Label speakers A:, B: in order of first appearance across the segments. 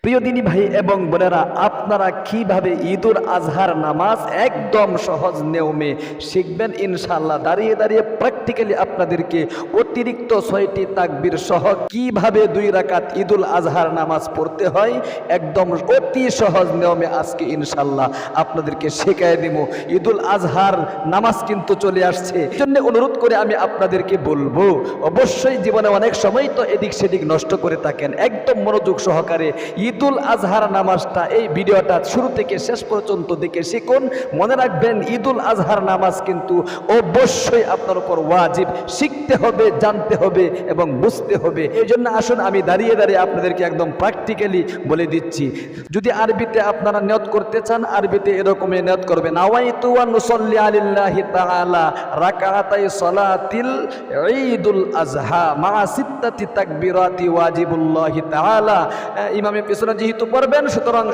A: প্রিয় দিনী ভাই এবং বোনেরা, আপনারা কীভাবে ঈদুল আজহার নামাজ একদম সহজ নিয়মে শিখবেন? ইনশাল্লাহ দাঁড়িয়ে দাঁড়িয়ে প্র্যাকটিক্যালি আপনাদেরকে অতিরিক্ত ছয়টি তাকবির সহ কীভাবে দুই রাকাত ঈদুল আজহার নামাজ পড়তে হয় একদম অতি সহজ নিয়মে আজকে ইনশাল্লাহ আপনাদেরকে শেখায় দিব। ঈদুল আজহার নামাজ কিন্তু চলে আসছে। এই জন্য অনুরোধ করে আমি আপনাদেরকে বলব, অবশ্যই জীবনে অনেক সময় তো এদিক সেদিক নষ্ট করে থাকেন। একদম মনোযোগ সহকারে ঈদুল আজহার নামাজটা, এই ভিডিওটা শুরু থেকে শেষ পর্যন্ত দেখে শিখুন। মনে রাখবেন, ঈদুল আজহার নামাজ কিন্তু অবশ্যই আপনার উপর ওয়াজিব। শিখতে হবে, জানতে হবে এবং বুঝতে হবে। এই জন্য আসুন, আমি দাঁড়িয়ে দাঁড়িয়ে আপনাদেরকে একদম প্র্যাকটিক্যালি বলে দিচ্ছি। যদি আরবিতে আপনারা নিয়ত করতে চান, আরবিতে এরকমই নিয়ত করবেন সালাতিল ঈদুল আজহা মা সিত্তাতি তাকবীরাতি ওয়াজিবুল্লাহি তাআলা। ইমামে পিছনে যেহেতু পড়বেন, সুতরাং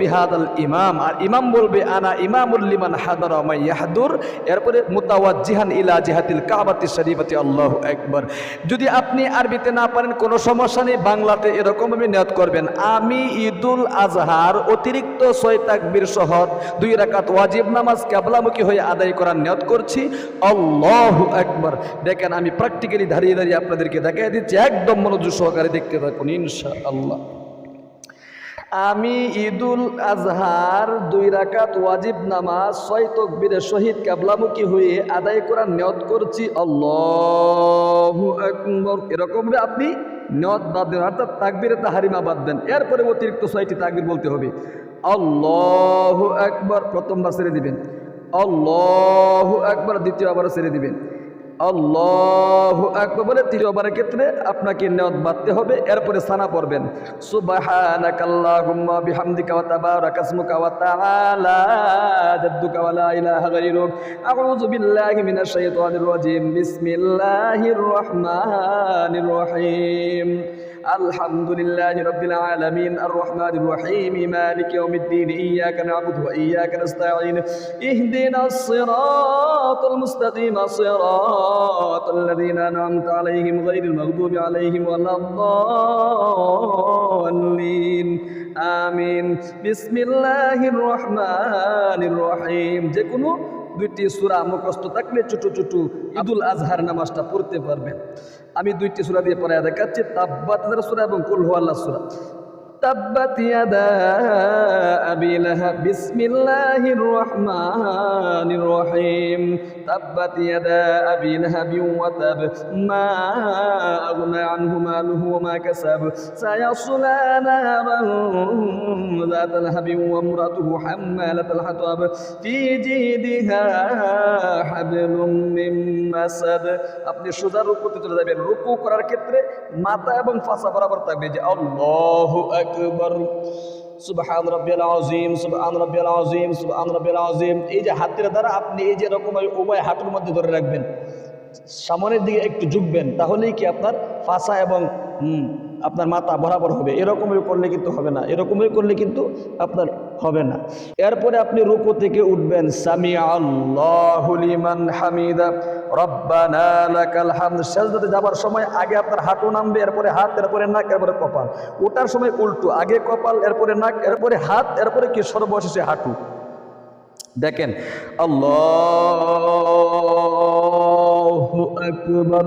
A: বিহাদাল ইমাম। আর ইমাম বলবে, আনা ইমামুল লিমান হাদারা ইয়াহদুর। এরপরে মুতাওয়াজ্জিহান ইলা জিহাতিল কাবাতি শরীফাতি, আল্লাহু আকবার। যদি আপনি আরবিতে না পারেন, কোনো সমস্যা নেই, বাংলাতে এরকম আমি নিয়ত করবেন। আমি ঈদুল আজহার অতিরিক্ত ছয় তাকবীর সহ দুই রাকাত ওয়াজিব নামাজ কেবলামুখী হয়ে আদায় করার নিয়ত করছি। আল্লাহু আকবার। দেখেন, আমি প্র্যাকটিক্যালি দাঁড়িয়ে দাঁড়িয়ে আপনাদেরকে দেখাই দিচ্ছি, একদম মনোযোগ সহকারে দেখতে থাকুন, ইনশাআল্লাহ। আমি ঈদুল আজহার দুই রাকাত ওয়াজিব নামাজ, ছয় তকবীরে শহীদ কাবলামুখী হয়ে আদায় করার নিয়ত করছি। আল্লাহু আকবার। এরকম আপনি নিয়ত বাদ দেন, অর্থাৎ তাকবীরে তাহারিমা বাদ দেন। এরপরে অতিরিক্ত ছয়টি তাকবীর বলতে হবে। আল্লাহু আকবার, প্রথমবার ছেড়ে দিবেন। আল্লাহু আকবার দ্বিতীয় আবার ছেড়ে দিবেন। আল্লাহ আকবার বলে তৃতীয়বারের ক্ষেত্রে আপনাকে নিয়ত বাঁধতে হবে এরপরে সানা পড়বেন সুবহানাকাল্লাহুম্মা বিহামদিকা ওয়া তাবারাকা ইসমুকা ওয়া তাআলা জাদ্দুকা ওয়া লা ইলাহা গায়রুক আউযু বিল্লাহি মিনাশ শাইতানির রাজিম বিসমিল্লাহির রহমানির রহিম الحمد لله رب العالمين الرحمن الرحيم مالك يوم الدين إياك نعبد وإياك نستعين اهدنا الصراط المستقيم صراط الذين أنعمت عليهم غير المغضوب عليهم ولا الضالين آمين بسم الله الرحمن الرحيم যে কোনো দুইটি সুরা মুখস্থ থাকলে ছোট ছোট ঈদুল আজহার নামাজটা পড়তে পারবেন আমি দুইটি সুরা দিয়ে পড়ে দেখাচ্ছি তাব্বাত সুরা এবং কুল আল্লাহ সুরা تبت يدا أبي لهب بسم الله الرحمن الرحيم تبت يدا أبي لهب وتب ما أغنى عنه ماله وما كسب سيصلى نارا ذات لهب وامرأته حمالة الحطب في جيدها حبل من مسد আপনি সোজা রুকুতে চলে যাবেন রুকু করার ক্ষেত্রে মাথা এবং ফাঁসা বরাবর থাকবে যে আল্লাহু আকবার। সুবহান রাব্বিয়াল আযীম, সুবহান রাব্বিয়াল আযীম, সুবহান রাব্বিয়াল আযীম। এই যে হাতের দ্বারা আপনি এই যে রকম উভয় হাঁটুর মধ্যে ধরে রাখবেন, সামনের দিকে একটু ঝুঁকবেন, তাহলেই কি আপনার ফাঁসা এবং আপনার মাথা বরাবর হবে। এরকমই করলে কিন্তু হবে না। এরকমই করলে কিন্তু আপনার হবে না। এরপরে আপনি রুকু থেকে উঠবেন হামিদা যাবার সময় আগে আপনার হাঁটু নামবে, এরপরে হাত, এরপরে নাক, এরপরে কপাল। ওটার সময় উল্টো, আগে কপাল, এরপরে নাক, এরপরে হাত, এরপরে কি সর্বশেষে হাঁটু? দেখেন, আল্লাহু আকবার।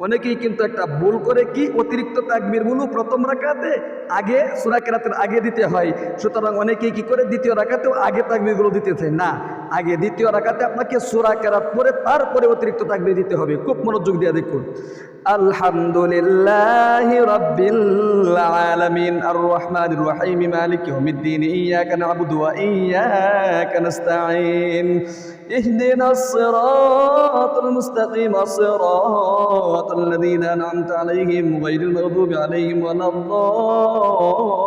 A: অনেকেই কিন্তু একটা ভুল করে কি অতিরিক্ত তাকবিরগুলো প্রথম রাখাতে আগে সুরাকেরাতের আগে দিতে হয়। সুতরাং অনেকেই কি করে দ্বিতীয় রাখাতেও আগে তাকবিরগুলো দিতেছে? না, আগে দ্বিতীয় রাখাতে আপনাকে সুরা কেরাত পরে তারপরে অতিরিক্ত তাকবির দিতে হবে। খুব মনোযোগ দিয়ে দেখুন। আলহামদুলিল্লাহ আলামিন আর صراط الذين أنعمت عليهم غير المغضوب عليهم ولا الضالين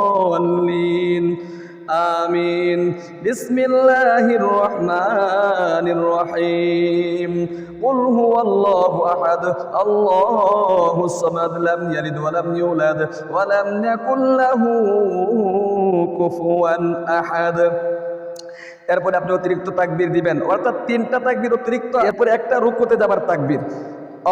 A: আমিন বিসমিল্লাহির রহমানির রহিম قل هو الله أحد الله الصمد لم يلد ولم يولد ولم يكن له كفوا أحد এরপরে আপনি অতিরিক্ত তাকবীর দিবেন অর্থাৎ তিনটা তাকবীর অতিরিক্ত এরপরে একটা রুকুতে যাবার তাকবীর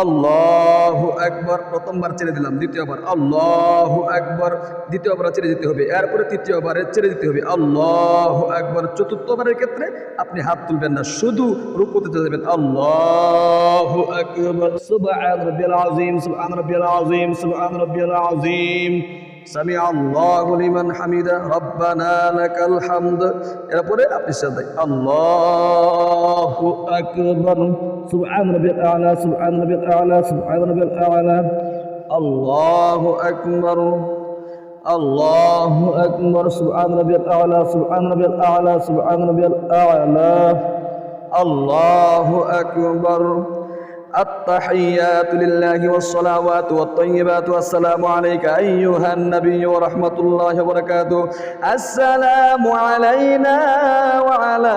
A: আল্লাহু একবার প্রথমবার ছেড়ে দিলাম, দ্বিতীয়বার আল্লাহ একবার দ্বিতীয়বার ছেড়ে দিতে হবে, এরপরে তৃতীয়বারে ছেড়ে দিতে হবে, আল্লাহ একবার চতুর্থবারের ক্ষেত্রে আপনি হাত তুলবেন না, শুধু রূপতে যাবেন, আল্লাহ আকবার। সুবহান আল আযীম, সুবহান আল আযীম, সুবহান আল আযীম। সামি আল্লাহ লিমান হামিদা রব্বানা লাকাল হামদ এরপরে আপনি সাদাই আল্লাহু আকবার সুবহান রাব্বিল আলা সুবহান রাব্বিল আলা সুবহান রাব্বিল আলা আল্লাহু আকবার আল্লাহু আকবার সুবহান রাব্বিল আলা সুবহান রাব্বিল আলা সুবহান রাব্বিল আলা আল্লাহু আকবার التحيات لله والصلوات والطيبات والسلام عليك أيها النبي ورحمة الله وبركاته السلام علينا وعلى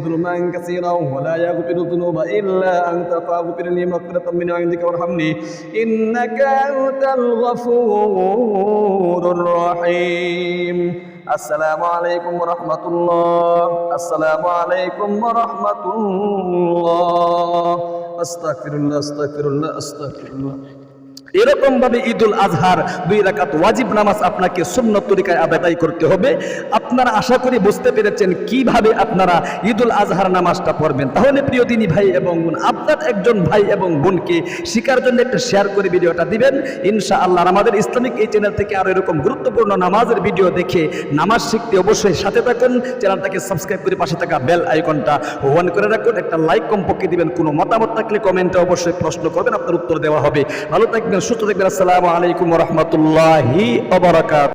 A: ظلما كثيرا ولا يغفر الذنوب إلا أنت فاغفر لي مغفرة من عندك وارحمني إنك أنت الغفور الرحيم السلام عليكم ورحمة الله السلام عليكم ورحمة الله أستغفر الله أستغفر الله أستغفر الله এরকম ভাবে ঈদুল আজহার দুই রাকাত ওয়াজিব নামাজ আপনাকে সুন্নত তরিকায় আদায় করতে হবে। আপনারা আশা করি বুঝতে পেরেছেন কীভাবে আপনারা ঈদুল আজহার নামাজটা পড়বেন। তাহলে প্রিয় দিনী ভাই এবং বোন, আপনার একজন ভাই এবং বোনকে শিকার জন্য একটা শেয়ার করে ভিডিওটা দিবেন। ইনশা আল্লাহ আমাদের ইসলামিক এই চ্যানেল থেকে আরও এরকম গুরুত্বপূর্ণ নামাজের ভিডিও দেখে নামাজ শিখতে অবশ্যই সাথে থাকুন। চ্যানেলটাকে সাবস্ক্রাইব করে পাশে থাকা বেল আইকনটা অন করে রাখুন। একটা লাইক কমপক্ষে দিবেন। কোনো মতামত থাকলে কমেন্টে অবশ্যই প্রশ্ন করবেন। আপনার উত্তর দেওয়া হবে। ভালো থাকবেন সুস্থ থাকবেন আসসালামু আলাইকুম রহমতুল্লাহি